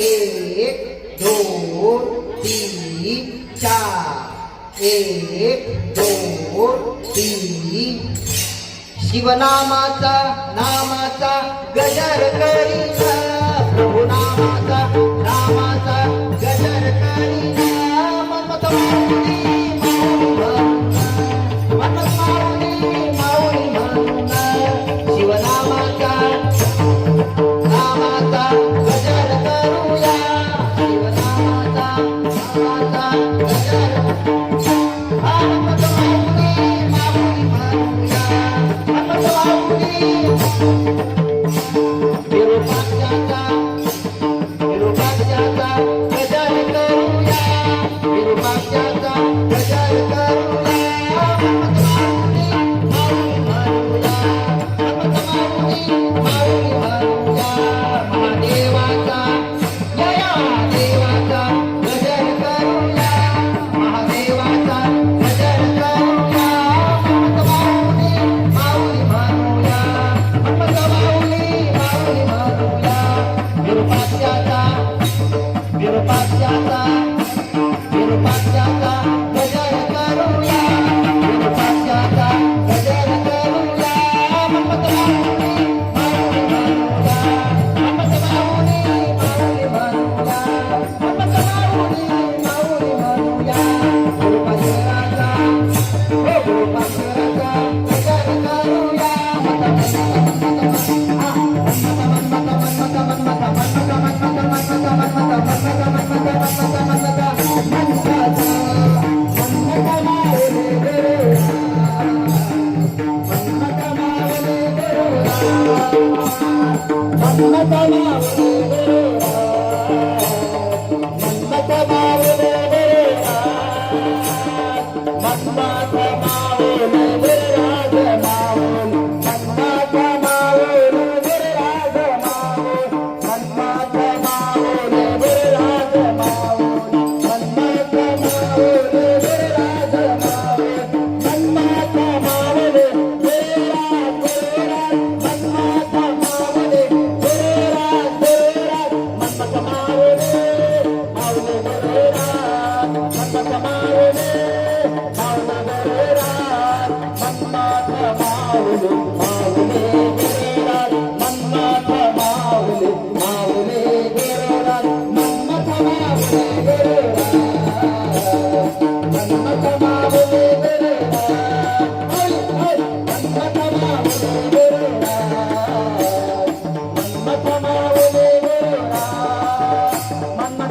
एक दो तीन चार। एक दो तीन। शिवनामाचा नामाचा गजर करी అన్న తన